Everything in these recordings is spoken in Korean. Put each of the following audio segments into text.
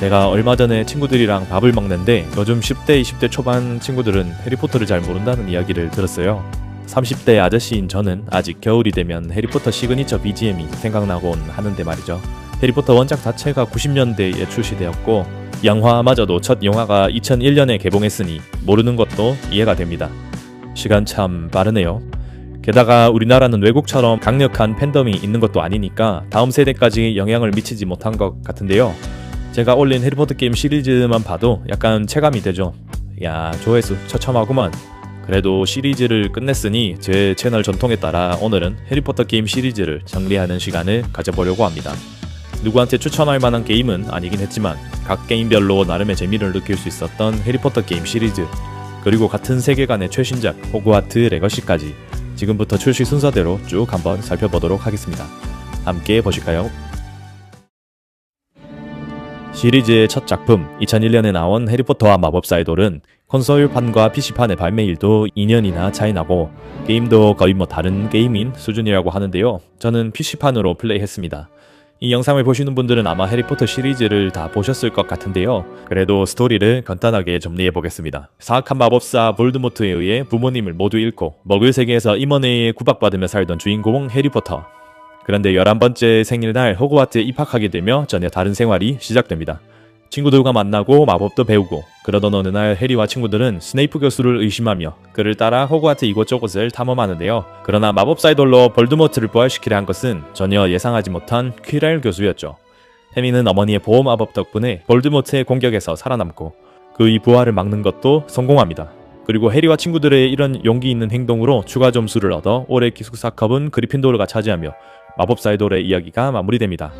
제가 얼마 전에 친구들이랑 밥을 먹는데 요즘 10대, 20대 초반 친구들은 해리포터를 잘 모른다는 이야기를 들었어요. 30대 아저씨인 저는 아직 겨울이 되면 해리포터 시그니처 BGM이 생각나곤 하는데 말이죠. 해리포터 원작 자체가 90년대에 출시되었고 영화마저도 첫 영화가 2001년에 개봉했으니 모르는 것도 이해가 됩니다. 시간 참 빠르네요. 게다가 우리나라는 외국처럼 강력한 팬덤이 있는 것도 아니니까 다음 세대까지 영향을 미치지 못한 것 같은데요. 제가 올린 해리포터 게임 시리즈만 봐도 약간 체감이 되죠. 야 조회수 처참하구만. 그래도 시리즈를 끝냈으니 제 채널 전통에 따라 오늘은 해리포터 게임 시리즈를 정리하는 시간을 가져보려고 합니다. 누구한테 추천할 만한 게임은 아니긴 했지만 각 게임별로 나름의 재미를 느낄 수 있었던 해리포터 게임 시리즈 그리고 같은 세계관의 최신작 호그와트 레거시까지 지금부터 출시 순서대로 쭉 한번 살펴보도록 하겠습니다. 함께 보실까요? 시리즈의 첫 작품 2001년에 나온 해리포터와 마법사의 돌은 콘솔판과 PC판의 발매일도 2년이나 차이 나고 게임도 거의 뭐 다른 게임인 수준이라고 하는데요. 저는 PC판으로 플레이했습니다. 이 영상을 보시는 분들은 아마 해리포터 시리즈를 다 보셨을 것 같은데요. 그래도 스토리를 간단하게 정리해 보겠습니다. 사악한 마법사 볼드모트에 의해 부모님을 모두 잃고 먹을 세계에서 임원에 구박받으며 살던 주인공 해리포터. 그런데 11번째 생일날 호그와트에 입학하게 되며 전혀 다른 생활이 시작됩니다. 친구들과 만나고 마법도 배우고 그러던 어느 날 해리와 친구들은 스네이프 교수를 의심하며 그를 따라 호그와트 이곳저곳을 탐험하는데요. 그러나 마법사의 돌로 볼드모트를 부활시키려 한 것은 전혀 예상하지 못한 퀴렐 교수였죠. 해리는 어머니의 보호 마법 덕분에 볼드모트의 공격에서 살아남고 그의 부활을 막는 것도 성공합니다. 그리고 해리와 친구들의 이런 용기 있는 행동으로 추가 점수를 얻어 올해 기숙사컵은 그리핀도르가 차지하며 마법사 의 돌의 이야기가 마무리됩니다.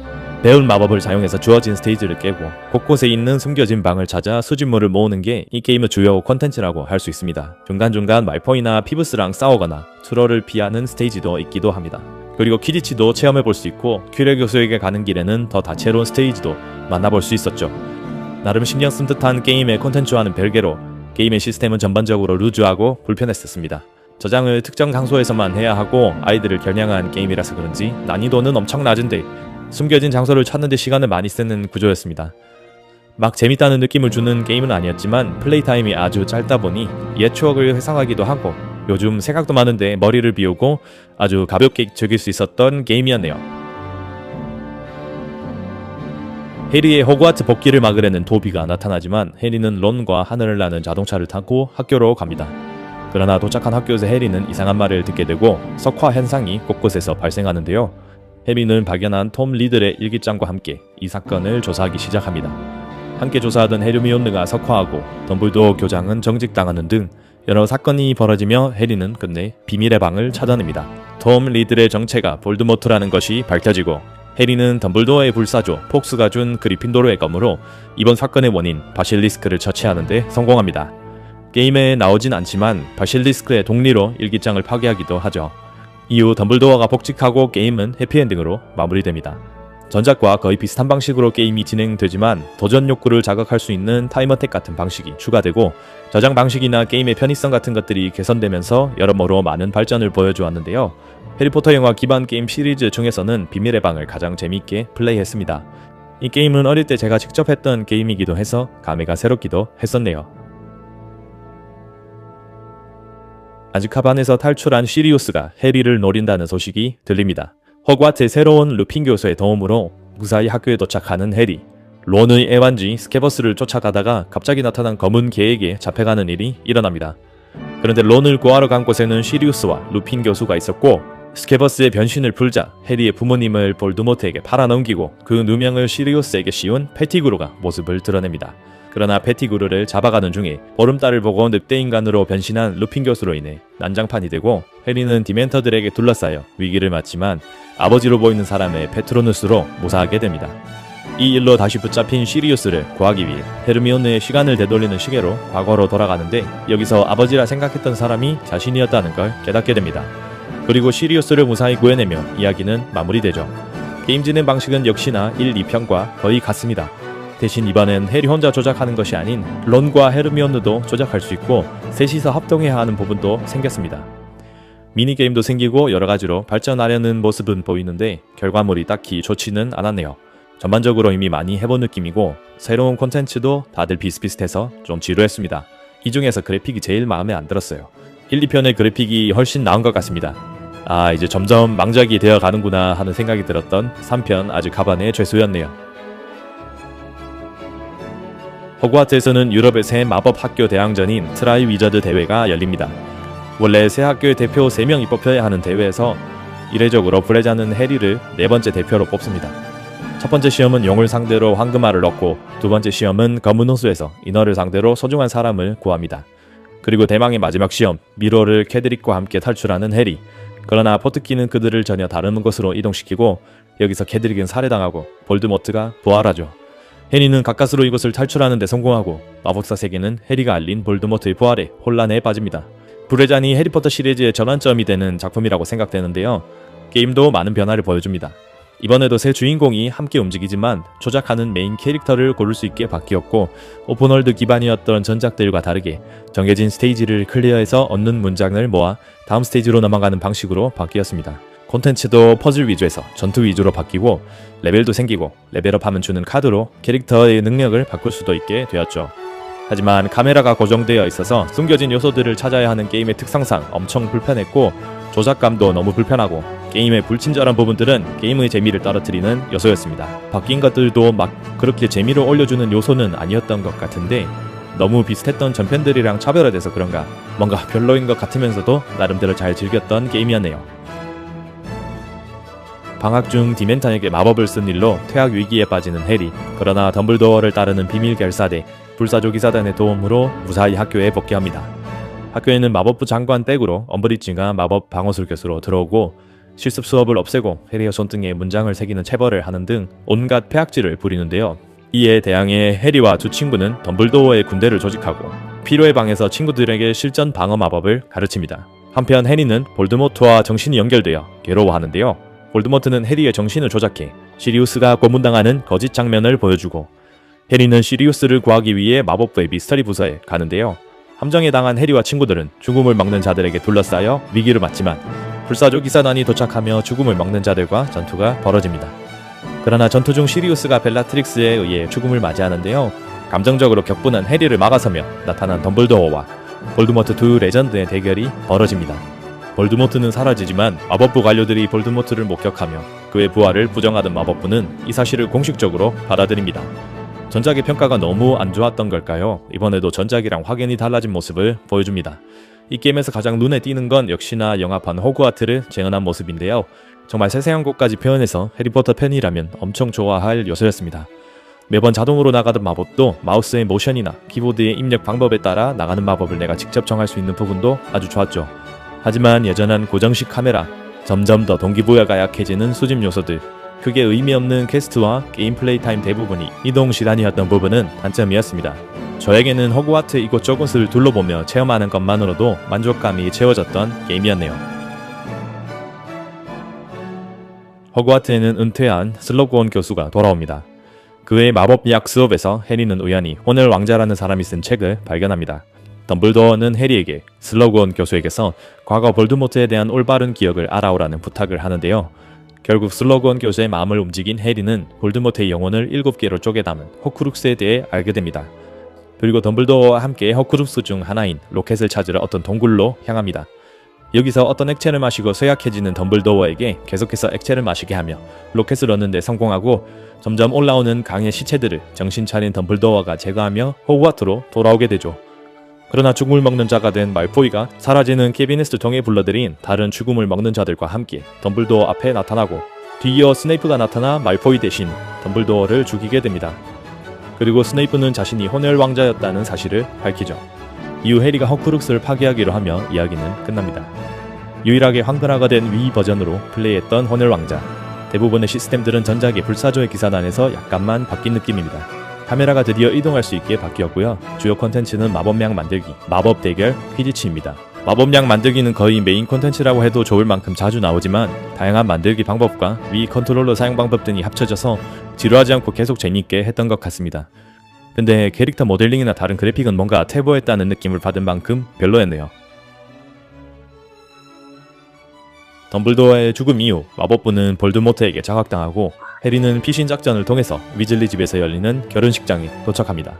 배운 마법을 사용해서 주어진 스테이지를 깨고 곳곳에 있는 숨겨진 방을 찾아 수집물을 모으는 게 이 게임의 주요 콘텐츠라고 할 수 있습니다. 중간중간 말포이나 피브스랑 싸우거나 트롤을 피하는 스테이지도 있기도 합니다. 그리고 키디치도 체험해 볼 수 있고 큐레 교수에게 가는 길에는 더 다채로운 스테이지도 만나볼 수 있었죠. 나름 신경 쓴 듯한 게임의 콘텐츠와는 별개로 게임의 시스템은 전반적으로 루즈하고 불편했었습니다. 저장을 특정 장소에서만 해야 하고 아이들을 겨냥한 게임이라서 그런지 난이도는 엄청 낮은데 숨겨진 장소를 찾는데 시간을 많이 쓰는 구조였습니다. 막 재밌다는 느낌을 주는 게임은 아니었지만 플레이 타임이 아주 짧다 보니 옛 추억을 회상하기도 하고 요즘 생각도 많은데 머리를 비우고 아주 가볍게 즐길 수 있었던 게임이었네요. 해리의 호그와트 복귀를 막으려는 도비가 나타나지만 해리는 론과 하늘을 나는 자동차를 타고 학교로 갑니다. 그러나 도착한 학교에서 해리는 이상한 말을 듣게 되고 석화 현상이 곳곳에서 발생하는데요. 해리는 발견한 톰 리들의 일기장과 함께 이 사건을 조사하기 시작합니다. 함께 조사하던 헤르미온느가 석화하고 덤블도어 교장은 정직당하는 등 여러 사건이 벌어지며 해리는 끝내 비밀의 방을 찾아냅니다. 톰 리들의 정체가 볼드모트라는 것이 밝혀지고 해리는 덤블도어의 불사조 폭스가 준 그리핀도르의 검으로 이번 사건의 원인 바실리스크를 처치하는데 성공합니다. 게임에 나오진 않지만 바실리스크의 독리로 일기장을 파괴하기도 하죠. 이후 덤블도어가 복직하고 게임은 해피엔딩으로 마무리됩니다. 전작과 거의 비슷한 방식으로 게임이 진행되지만 도전 욕구를 자극할 수 있는 타임어택 같은 방식이 추가되고 저장 방식이나 게임의 편의성 같은 것들이 개선되면서 여러모로 많은 발전을 보여주었는데요. 해리포터 영화 기반 게임 시리즈 중에서는 비밀의 방을 가장 재미있게 플레이했습니다. 이 게임은 어릴 때 제가 직접 했던 게임이기도 해서 감회가 새롭기도 했었네요. 아즈카반에서 탈출한 시리우스가 해리를 노린다는 소식이 들립니다. 허그와트의 새로운 루핀 교수의 도움으로 무사히 학교에 도착하는 해리. 론의 애완지 스케버스를 쫓아가다가 갑자기 나타난 검은 개에게 잡혀가는 일이 일어납니다. 그런데 론을 구하러 간 곳에는 시리우스와 루핀 교수가 있었고 스케버스의 변신을 풀자 해리의 부모님을 볼드모트에게 팔아넘기고 그 누명을 시리우스에게 씌운 패티그루가 모습을 드러냅니다. 그러나 패티그루를 잡아가는 중에 보름달을 보고 늑대인간으로 변신한 루핀 교수로 인해 난장판이 되고 해리는 디멘터들에게 둘러싸여 위기를 맞지만 아버지로 보이는 사람의 페트로누스로 무사하게 됩니다. 이 일로 다시 붙잡힌 시리우스를 구하기 위해 헤르미온느의 시간을 되돌리는 시계로 과거로 돌아가는데 여기서 아버지라 생각했던 사람이 자신이었다는 걸 깨닫게 됩니다. 그리고 시리우스를 무사히 구해내며 이야기는 마무리되죠. 게임 진행 방식은 역시나 1, 2편과 거의 같습니다. 대신 이번엔 해리 혼자 조작하는 것이 아닌 론과 헤르미온느도 조작할 수 있고 셋이서 합동해야 하는 부분도 생겼습니다. 미니게임도 생기고 여러 가지로 발전하려는 모습은 보이는데 결과물이 딱히 좋지는 않았네요. 전반적으로 이미 많이 해본 느낌이고 새로운 콘텐츠도 다들 비슷비슷해서 좀 지루했습니다. 이 중에서 그래픽이 제일 마음에 안 들었어요. 1, 2편의 그래픽이 훨씬 나은 것 같습니다. 아 이제 점점 망작이 되어 가는구나 하는 생각이 들었던 3편 아주 가반의 죄수였네요. 호그와트에서는 유럽의 새 마법 학교 대항전인 트라이 위저드 대회가 열립니다. 원래 새 학교의 대표 3명이 뽑혀야 하는 대회에서 이례적으로 브레자는 해리를 네 번째 대표로 뽑습니다. 첫 번째 시험은 용을 상대로 황금알을 얻고 두 번째 시험은 검은 호수에서 인어를 상대로 소중한 사람을 구합니다. 그리고 대망의 마지막 시험 미로를 캐드릭과 함께 탈출하는 해리. 그러나 포트키는 그들을 전혀 다른 곳으로 이동시키고 여기서 캐드릭은 살해당하고 볼드모트가 부활하죠. 해리는 가까스로 이곳을 탈출하는 데 성공하고 마법사 세계는 해리가 알린 볼드모트의 부활에 혼란에 빠집니다. 브레잔이 해리포터 시리즈의 전환점이 되는 작품이라고 생각되는데요. 게임도 많은 변화를 보여줍니다. 이번에도 새 주인공이 함께 움직이지만 조작하는 메인 캐릭터를 고를 수 있게 바뀌었고 오픈월드 기반이었던 전작들과 다르게 정해진 스테이지를 클리어해서 얻는 문장을 모아 다음 스테이지로 넘어가는 방식으로 바뀌었습니다. 콘텐츠도 퍼즐 위주에서 전투 위주로 바뀌고 레벨도 생기고 레벨업하면 주는 카드로 캐릭터의 능력을 바꿀 수도 있게 되었죠. 하지만 카메라가 고정되어 있어서 숨겨진 요소들을 찾아야 하는 게임의 특성상 엄청 불편했고 조작감도 너무 불편하고 게임의 불친절한 부분들은 게임의 재미를 떨어뜨리는 요소였습니다. 바뀐 것들도 막 그렇게 재미를 올려주는 요소는 아니었던 것 같은데 너무 비슷했던 전편들이랑 차별화돼서 그런가 뭔가 별로인 것 같으면서도 나름대로 잘 즐겼던 게임이었네요. 방학 중 디멘탄에게 마법을 쓴 일로 퇴학 위기에 빠지는 해리 그러나 덤블도어를 따르는 비밀 결사대 불사조 기 사단의 도움으로 무사히 학교에 복귀합니다. 학교에는 마법부 장관 댁으로 엄브리지가 마법 방어술 교수로 들어오고 실습 수업을 없애고 해리어 손 등에 문장을 새기는 체벌을 하는 등 온갖 폐악질을 부리는데요. 이에 대항해 해리와 두 친구는 덤블도어의 군대를 조직하고 필요의 방에서 친구들에게 실전 방어 마법을 가르칩니다. 한편 해리는 볼드모트와 정신이 연결되어 괴로워하는데요. 볼드모트는 해리의 정신을 조작해 시리우스가 고문당하는 거짓 장면을 보여주고 해리는 시리우스를 구하기 위해 마법부의 미스터리 부서에 가는데요. 함정에 당한 해리와 친구들은 죽음을 막는 자들에게 둘러싸여 위기를 맞지만 불사조 기사단이 도착하며 죽음을 막는 자들과 전투가 벌어집니다. 그러나 전투 중 시리우스가 벨라트릭스에 의해 죽음을 맞이하는데요. 감정적으로 격분한 해리를 막아서며 나타난 덤블도어와 볼드모트 두 레전드의 대결이 벌어집니다. 볼드모트는 사라지지만 마법부 관료들이 볼드모트를 목격하며 그의 부활을 부정하던 마법부는 이 사실을 공식적으로 받아들입니다. 전작의 평가가 너무 안 좋았던 걸까요? 이번에도 전작이랑 확연히 달라진 모습을 보여줍니다. 이 게임에서 가장 눈에 띄는 건 역시나 영화판 호그와트를 재현한 모습인데요. 정말 세세한 곳까지 표현해서 해리포터 팬이라면 엄청 좋아할 요소였습니다. 매번 자동으로 나가던 마법도 마우스의 모션이나 키보드의 입력 방법에 따라 나가는 마법을 내가 직접 정할 수 있는 부분도 아주 좋았죠. 하지만 여전한 고정식 카메라, 점점 더 동기부여가 약해지는 수집 요소들, 크게 의미 없는 퀘스트와 게임 플레이 타임 대부분이 이동 시간이었던 부분은 단점이었습니다. 저에게는 호그와트 이곳저곳을 둘러보며 체험하는 것만으로도 만족감이 채워졌던 게임이었네요. 호그와트에는 은퇴한 슬로그온 교수가 돌아옵니다. 그의 마법 약 수업에서 해리는 우연히 오늘 왕자라는 사람이 쓴 책을 발견합니다. 덤블도어는 해리에게 슬로그온 교수에게서 과거 볼드모트에 대한 올바른 기억을 알아오라는 부탁을 하는데요. 결국 슬로건 교수의 마음을 움직인 해리는 볼드모트의 영혼을 7개로 쪼개 담은 호크룩스에 대해 알게 됩니다. 그리고 덤블도어와 함께 호크룩스 중 하나인 로켓을 찾으러 어떤 동굴로 향합니다. 여기서 어떤 액체를 마시고 쇠약해지는 덤블도어에게 계속해서 액체를 마시게 하며 로켓을 얻는데 성공하고 점점 올라오는 강의 시체들을 정신 차린 덤블도어가 제거하며 호그와트로 돌아오게 되죠. 그러나 죽음을 먹는 자가 된 말포이가 사라지는 케비네스를 통해 불러들인 다른 죽음을 먹는 자들과 함께 덤블도어 앞에 나타나고 뒤이어 스네이프가 나타나 말포이 대신 덤블도어를 죽이게 됩니다. 그리고 스네이프는 자신이 혼혈 왕자였다는 사실을 밝히죠. 이후 해리가 허크룩스를 파괴하기로 하며 이야기는 끝납니다. 유일하게 황금화가 된 위 버전으로 플레이했던 혼혈 왕자. 대부분의 시스템들은 전작의 불사조의 기사단에서 약간만 바뀐 느낌입니다. 카메라가 드디어 이동할 수 있게 바뀌었고요. 주요 콘텐츠는 마법약 만들기, 마법 대결, 퀴디치입니다. 마법약 만들기는 거의 메인 콘텐츠라고 해도 좋을 만큼 자주 나오지만 다양한 만들기 방법과 위 컨트롤러 사용 방법 등이 합쳐져서 지루하지 않고 계속 재미있게 했던 것 같습니다. 근데 캐릭터 모델링이나 다른 그래픽은 뭔가 퇴보했다는 느낌을 받은 만큼 별로였네요. 덤블도어의 죽음 이후 마법부는 볼드모트에게 장악당하고 해리는 피신 작전을 통해서 위즐리 집에서 열리는 결혼식장에 도착합니다.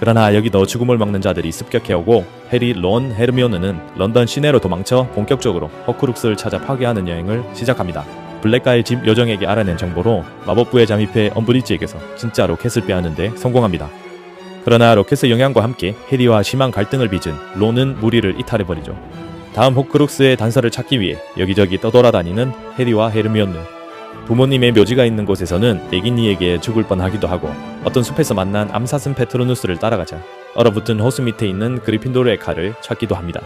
그러나 여기도 죽음을 막는 자들이 습격해오고 해리, 론, 헤르미오느는 런던 시내로 도망쳐 본격적으로 허크룩스를 찾아 파괴하는 여행을 시작합니다. 블랙가의 집 요정에게 알아낸 정보로 마법부에 잠입해 엄브리지에게서 진짜 로켓을 빼앗는데 성공합니다. 그러나 로켓의 영향과 함께 해리와 심한 갈등을 빚은 론은 무리를 이탈해버리죠. 다음 호크룩스의 단서를 찾기 위해 여기저기 떠돌아다니는 해리와 헤르미온느 부모님의 묘지가 있는 곳에서는 에기니에게 죽을 뻔하기도 하고 어떤 숲에서 만난 암사슴 페트로누스를 따라가자 얼어붙은 호수 밑에 있는 그리핀도르의 칼을 찾기도 합니다.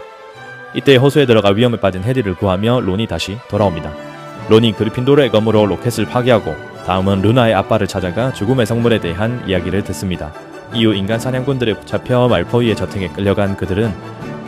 이때 호수에 들어가 위험에 빠진 해리를 구하며 론이 다시 돌아옵니다. 론이 그리핀도르의 검으로 로켓을 파괴하고 다음은 루나의 아빠를 찾아가 죽음의 성물에 대한 이야기를 듣습니다. 이후 인간 사냥꾼들에 잡혀 말포위의 저택에 끌려간 그들은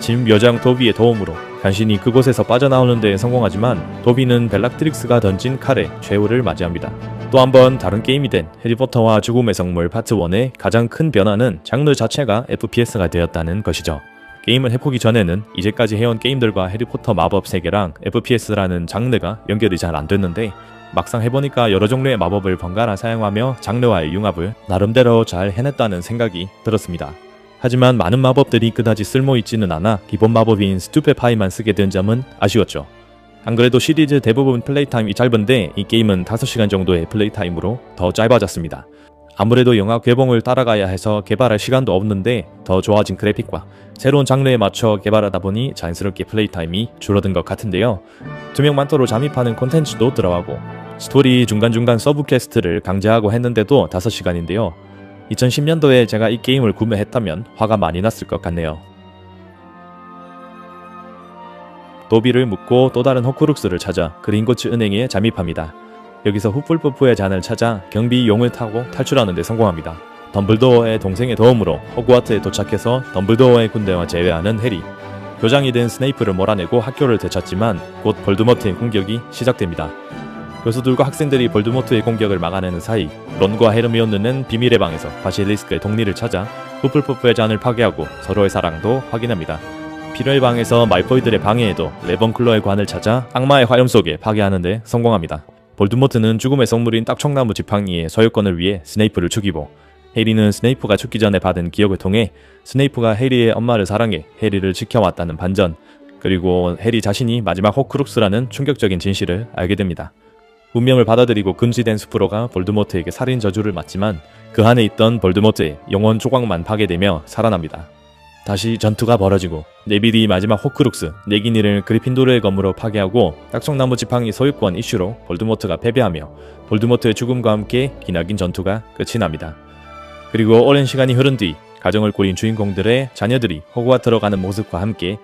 짐 묘장 도비의 도움으로 간신히 그곳에서 빠져나오는 데 성공하지만 도비는 벨락트릭스가 던진 칼에 최후를 맞이합니다. 또 한 번 다른 게임이 된 해리포터와 죽음의 성물 파트 1의 가장 큰 변화는 장르 자체가 FPS가 되었다는 것이죠. 게임을 해보기 전에는 이제까지 해온 게임들과 해리포터 마법 세계랑 FPS라는 장르가 연결이 잘 안 됐는데 막상 해보니까 여러 종류의 마법을 번갈아 사용하며 장르와의 융합을 나름대로 잘 해냈다는 생각이 들었습니다. 하지만 많은 마법들이 그다지 쓸모있지는 않아 기본 마법인 스투페파이만 쓰게 된 점은 아쉬웠죠. 안 그래도 시리즈 대부분 플레이타임이 짧은데 이 게임은 5시간 정도의 플레이타임으로 더 짧아졌습니다. 아무래도 영화 개봉을 따라가야 해서 개발할 시간도 없는데 더 좋아진 그래픽과 새로운 장르에 맞춰 개발하다 보니 자연스럽게 플레이타임이 줄어든 것 같은데요. 두명 만토로 잠입하는 콘텐츠도 들어가고 스토리 중간중간 서브 퀘스트를 강제하고 했는데도 5시간인데요. 2010년도에 제가 이 게임을 구매했다면 화가 많이 났을 것 같네요. 도비를 묻고 또 다른 호크룩스를 찾아 그린고츠 은행에 잠입합니다. 여기서 후플푸프의 잔을 찾아 경비 용을 타고 탈출하는 데 성공합니다. 덤블도어의 동생의 도움으로 호그와트에 도착해서 덤블도어의 군대와 제외하는 해리. 교장이 된 스네이프를 몰아내고 학교를 되찾지만 곧 볼드모트의 공격이 시작됩니다. 교수들과 학생들이 볼드모트의 공격을 막아내는 사이 론과 헤르미온느는 비밀의 방에서 바실리스크의 동리를 찾아 후플푸프의 잔을 파괴하고 서로의 사랑도 확인합니다. 필요의 방에서 말포이들의 방해에도 레번클로의 관을 찾아 악마의 화염 속에 파괴하는데 성공합니다. 볼드모트는 죽음의 성물인 딱청나무 지팡이의 소유권을 위해 스네이프를 죽이고 해리는 스네이프가 죽기 전에 받은 기억을 통해 스네이프가 해리의 엄마를 사랑해 해리를 지켜왔다는 반전 그리고 해리 자신이 마지막 호크룩스라는 충격적인 진실을 알게 됩니다. 운명을 받아들이고 금지된 스프로가 볼드모트에게 살인 저주를 맞지만 그 안에 있던 볼드모트의 영혼 조각만 파괴되며 살아납니다. 다시 전투가 벌어지고 네비디 마지막 호크룩스 네기니를 그리핀도르의 검으로 파괴하고 딱청나무 지팡이 소유권 이슈로 볼드모트가 패배하며 볼드모트의 죽음과 함께 기나긴 전투가 끝이 납니다. 그리고 오랜 시간이 흐른 뒤 가정을 꾸린 주인공들의 자녀들이 호그와트로 가는 모습과 함께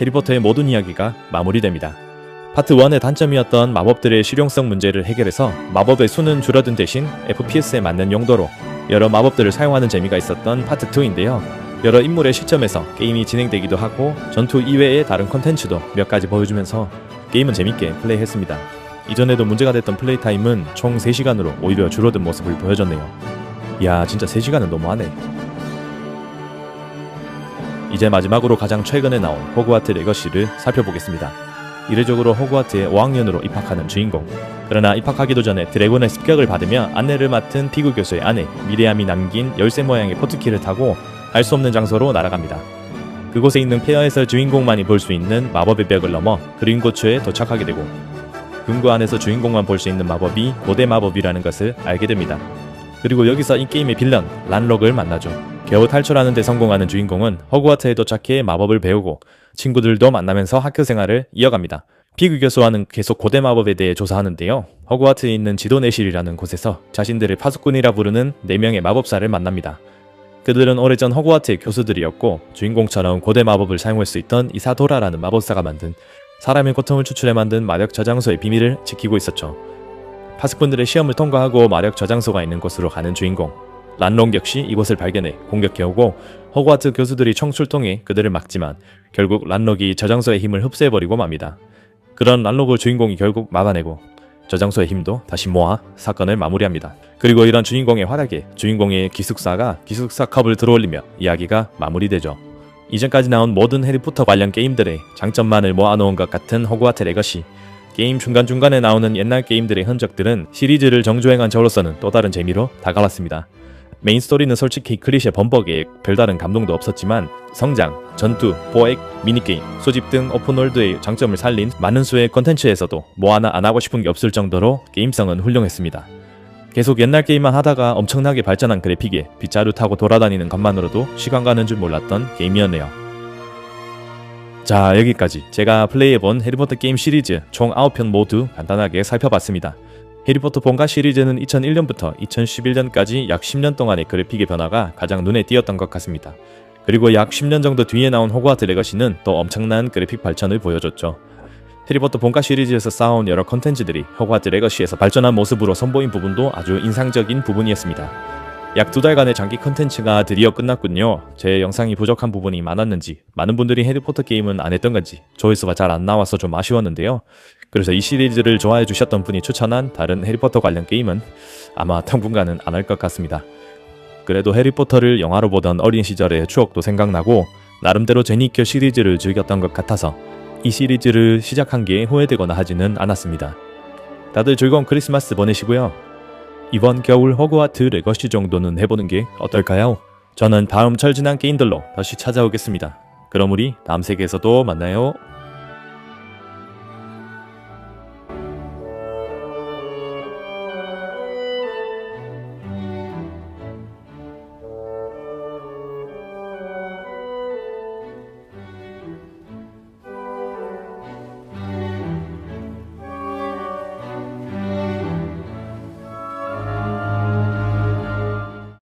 해리포터의 모든 이야기가 마무리됩니다. 파트 1의 단점이었던 마법들의 실용성 문제를 해결해서 마법의 수는 줄어든 대신 FPS에 맞는 용도로 여러 마법들을 사용하는 재미가 있었던 파트 2인데요. 여러 인물의 시점에서 게임이 진행되기도 하고 전투 이외의 다른 컨텐츠도 몇 가지 보여주면서 게임은 재밌게 플레이했습니다. 이전에도 문제가 됐던 플레이 타임은 총 3시간으로 오히려 줄어든 모습을 보여줬네요. 이야 진짜 3시간은 너무하네. 이제 마지막으로 가장 최근에 나온 호그와트 레거시를 살펴보겠습니다. 이례적으로 호그와트에 5학년으로 입학하는 주인공. 그러나 입학하기도 전에 드래곤의 습격을 받으며 안내를 맡은 피구 교수의 아내 미리암이 남긴 열쇠 모양의 포트키를 타고 알 수 없는 장소로 날아갑니다. 그곳에 있는 폐허에서 주인공만이 볼 수 있는 마법의 벽을 넘어 그린고추에 도착하게 되고 금고 안에서 주인공만 볼 수 있는 마법이 고대 마법이라는 것을 알게 됩니다. 그리고 여기서 이 게임의 빌런 란록을 만나죠. 겨우 탈출하는 데 성공하는 주인공은 허그와트에 도착해 마법을 배우고 친구들도 만나면서 학교 생활을 이어갑니다. 피그 교수와는 계속 고대 마법에 대해 조사하는데요. 허그와트에 있는 지도내실이라는 곳에서 자신들을 파수꾼이라 부르는 4명의 마법사를 만납니다. 그들은 오래전 허그와트의 교수들이었고 주인공처럼 고대 마법을 사용할 수 있던 이사도라라는 마법사가 만든 사람의 고통을 추출해 만든 마력 저장소의 비밀을 지키고 있었죠. 파수꾼들의 시험을 통과하고 마력 저장소가 있는 곳으로 가는 주인공 란롱 역시 이곳을 발견해 공격해오고 허그와트 교수들이 총출동해 그들을 막지만 결국 란록이 저장소의 힘을 흡수해버리고 맙니다. 그런 란록을 주인공이 결국 막아내고 저장소의 힘도 다시 모아 사건을 마무리합니다. 그리고 이런 주인공의 활약에 주인공의 기숙사가 기숙사 컵을 들어올리며 이야기가 마무리되죠. 이전까지 나온 모든 해리포터 관련 게임들의 장점만을 모아놓은 것 같은 호그와트 레거시 게임 중간중간에 나오는 옛날 게임들의 흔적들은 시리즈를 정주행한 저로서는 또 다른 재미로 다가왔습니다. 메인 스토리는 솔직히 클리셰 범벅에 별다른 감동도 없었지만 성장, 전투, 보액, 미니게임, 소집 등 오픈월드의 장점을 살린 많은 수의 컨텐츠에서도 뭐 하나 안 하고 싶은 게 없을 정도로 게임성은 훌륭했습니다. 계속 옛날 게임만 하다가 엄청나게 발전한 그래픽에 빗자루 타고 돌아다니는 것만으로도 시간 가는 줄 몰랐던 게임이었네요. 자 여기까지 제가 플레이해본 해리포터 게임 시리즈 총 9편 모두 간단하게 살펴봤습니다. 해리포터 본가 시리즈는 2001년부터 2011년까지 약 10년 동안의 그래픽의 변화가 가장 눈에 띄었던 것 같습니다. 그리고 약 10년 정도 뒤에 나온 호그와트 레거시는 또 엄청난 그래픽 발전을 보여줬죠. 해리포터 본가 시리즈에서 쌓아온 여러 컨텐츠들이 호그와트 레거시에서 발전한 모습으로 선보인 부분도 아주 인상적인 부분이었습니다. 약 두 달간의 장기 컨텐츠가 드디어 끝났군요. 제 영상이 부족한 부분이 많았는지 많은 분들이 해리포터 게임은 안 했던 건지 조회수가 잘 안 나와서 좀 아쉬웠는데요. 그래서 이 시리즈를 좋아해 주셨던 분이 추천한 다른 해리포터 관련 게임은 아마 당분간은 안 할 것 같습니다. 그래도 해리포터를 영화로 보던 어린 시절의 추억도 생각나고 나름대로 제니큐 시리즈를 즐겼던 것 같아서 이 시리즈를 시작한 게 후회되거나 하지는 않았습니다. 다들 즐거운 크리스마스 보내시고요. 이번 겨울 허그와트 레거시 정도는 해보는 게 어떨까요? 저는 다음 철진한 게임들로 다시 찾아오겠습니다. 그럼 우리 다음 세계에서도 만나요.